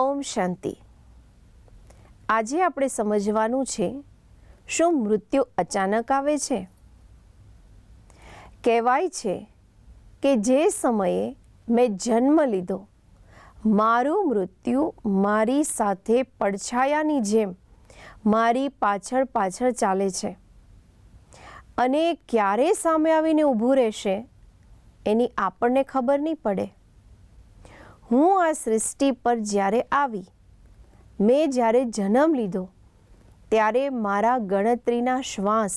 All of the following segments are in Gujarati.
ઓમ શાંતિ. આજે આપણે સમજવાનું છે, શું મૃત્યુ અચાનક આવે છે? કહેવાય છે કે જે સમયે મેં જન્મ લીધો, મારું મૃત્યુ મારી સાથે પડછાયાની જેમ મારી પાછળ પાછળ ચાલે છે. અને ક્યારે સામે આવીને ઊભું રહેશે, એની આપણને ખબર નહીં પડે. હું આ સૃષ્ટિ પર જ્યારે આવી, મેં જ્યારે જન્મ લીધો, ત્યારે મારા ગણતરીના શ્વાસ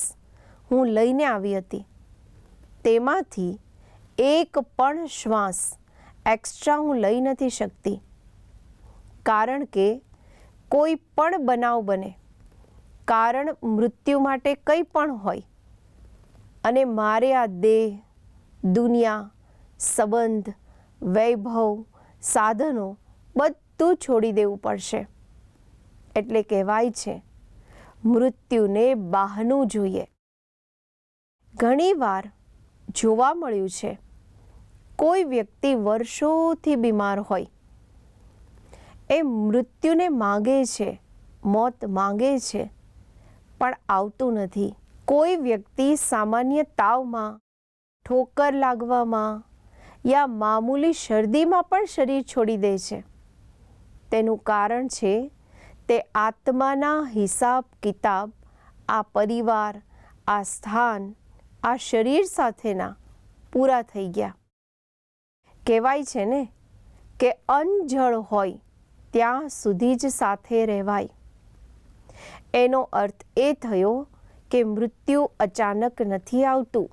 હું લઈને આવી હતી. તેમાંથી એક પણ શ્વાસ એક્સ્ટ્રા હું લઈ નથી શકતી, કારણ કે કોઈ પણ બનાવ બને, કારણ મૃત્યુ માટે કંઈ પણ હોય, અને મારે આ દેહ, દુનિયા, સંબંધ, વૈભવ સાધનો બધું છોડી દેવું પડશે. એટલે કહેવાય છે, મૃત્યુને બહાનું જોઈએ. ઘણીવાર જોવા મળ્યું છે, કોઈ વ્યક્તિ વર્ષોથી બીમાર હોય. એ મૃત્યુને માગે છે, મોત માગે છે, પણ આવતું નથી. કોઈ વ્યક્તિ સામાન્ય તાવમાં, ઠોકર લાગવામાં યા મામૂલી શરદીમાં પણ શરીર છોડી દે છે. તેનું કારણ છે, તે આત્માના હિસાબ, કિતાબ, આ પરિવાર, આ સ્થાન, આ શરીર સાથેના પૂરા થઈ ગયા. કહેવાય છે ને કે અનજળ હોય ત્યાં સુધી જ સાથે રહેવાય. એનો અર્થ એ થયો કે મૃત્યુ અચાનક નથી આવતું.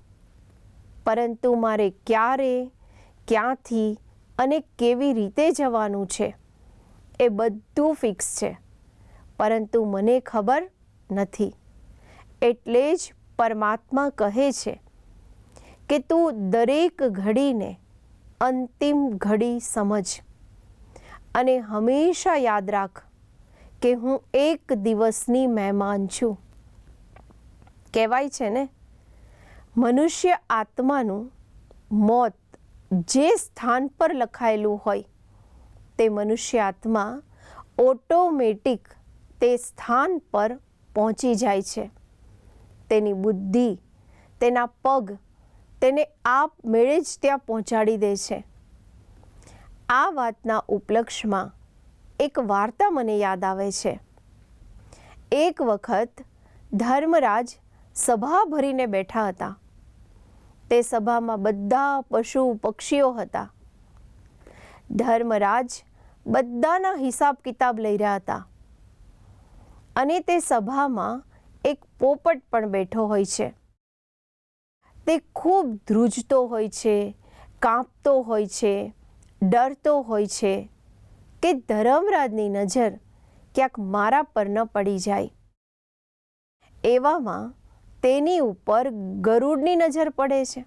પરંતુ મારે ક્યારે ક્યાંથી અને કેવી રીતે જવાનું છે એ બધું ફિક્સ છે. પરંતુ મને ખબર નથી. એટલે જ પરમાત્મા કહે છે કે તું દરેક ઘડીને અંતિમ ઘડી સમજ અને હંમેશા યાદ રાખ કે હું એક દિવસની મહેમાન છું. કહેવાય છે ને? મનુષ્ય આત્માનું મોત જે સ્થાન પર લખાયેલું હોય તે મનુષ્ય આત્મા ઓટોમેટિક તે સ્થાન પર પહોંચી જાય છે. તેની બુદ્ધિ, તેના પગ, તેને આપ મેળે જ ત્યાં પહોંચાડી દે છે. આ વાતના ઉપલક્ષમાં એક વાર્તા મને યાદ આવે છે. એક વખત ધર્મરાજ સભા ભરીને બેઠા હતા. તે સભામાં બધા પશુ પક્ષીઓ હતા. ધર્મરાજ બધાના હિસાબ કિતાબ લઈ રહ્યા હતા. અને તે સભામાં એક પોપટ પણ બેઠો હોય છે. તે ખૂબ ધ્રુજતો હોય છે, કાંપતો હોય છે, ડરતો હોય છે કે ધર્મરાજની નજર ક્યાંક મારા પર ન પડી જાય. એવામાં તેની ઉપર ગરુડની નજર પડે છે.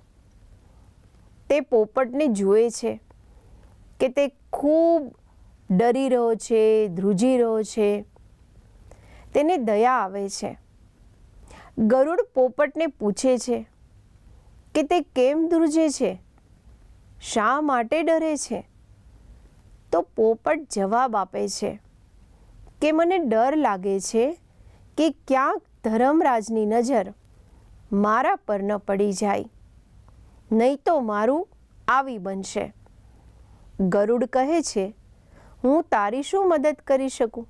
તે પોપટને જુએ છે કે તે ખૂબ ડરી રહ્યો છે, ધ્રુજી રહ્યો છે. તેને દયા આવે છે. ગરુડ પોપટને પૂછે છે કે તે કેમ ધ્રુજે છે? શા માટે ડરે છે? તો પોપટ જવાબ આપે છે કે મને ડર લાગે છે કે ક્યાંક ધર્મરાજની નજર મારા પર ન પડી જાય. નહીં તો મારું આવી બનશે. ગરુડ કહે છે, હું તારી શું મદદ કરી શકું?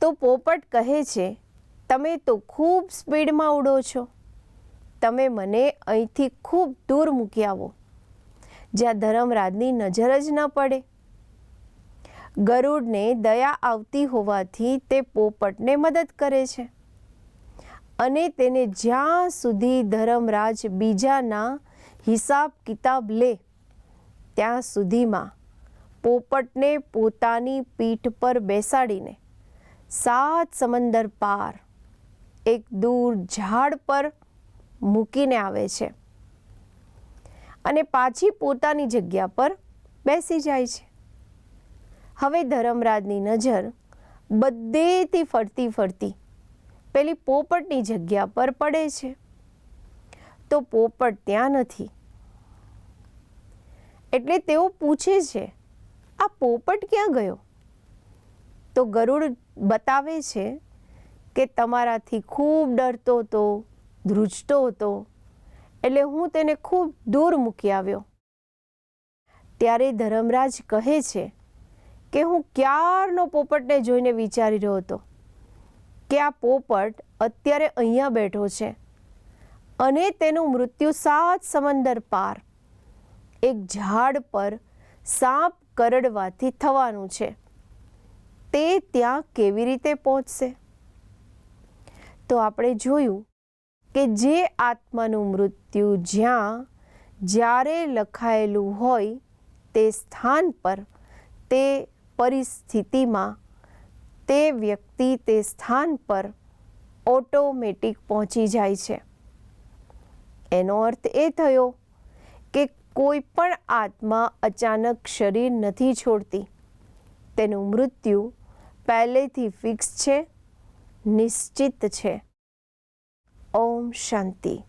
તો પોપટ કહે છે, તમે તો ખૂબ સ્પીડમાં ઉડો છો. તમે મને અહીંથી ખૂબ દૂર મૂકી આવો, જ્યાં ધર્મરાજની નજર જ ન પડે. ગરુડને દયા આવતી હોવાથી તે પોપટને મદદ કરે છે. અને તેને જ્યાં સુધી ધર્મરાજ બીજાના હિસાબ કિતાબ લે, ત્યાં સુધીમાં પોપટને પોતાની પીઠ પર બેસાડીને સાત સમંદર પાર એક દૂર ઝાડ પર મૂકીને આવે છે અને પાછી પોતાની જગ્યા પર બેસી જાય છે. હવે ધર્મરાજની નજર બધેથી ફરતી ફરતી પેલી પોપટની જગ્યા પર પડે છે. તો પોપટ ત્યાં નથી. એટલે તેઓ પૂછે છે, આ પોપટ ક્યાં ગયો? તો ગરુડ બતાવે છે કે તમારાથી ખૂબ ડરતો હતો, ધ્રુજતો હતો, એટલે હું તેને ખૂબ દૂર મૂકી આવ્યો. ત્યારે ધર્મરાજ કહે છે કે હું ક્યારનો પોપટને જોઈને વિચારી રહ્યો હતો? કે આ પોપટ અત્યારે અહીંયા બેઠો છે અને તેનું મૃત્યુ સાત સમંદર પાર, એક ઝાડ પર સાપ કરડવાથી થવાનું છે. તે ત્યાં કેવી રીતે પહોંચશે? તો આપણે જોયું કે જે આત્માનું મૃત્યુ જ્યાં, જ્યારે લખાયેલું હોય તે સ્થાન પર તે પરિસ્થિતિમાં તે વ્યક્તિ તે સ્થાન પર ઓટોમેટિક પહોંચી જાય છે. એનો અર્થ એ થયો કે કોઈ પણ આત્મા અચાનક શરીર નથી છોડતી. તેનું મૃત્યુ પહેલેથી ફિક્સ છે, નિશ્ચિત છે. ઓમ શાંતિ.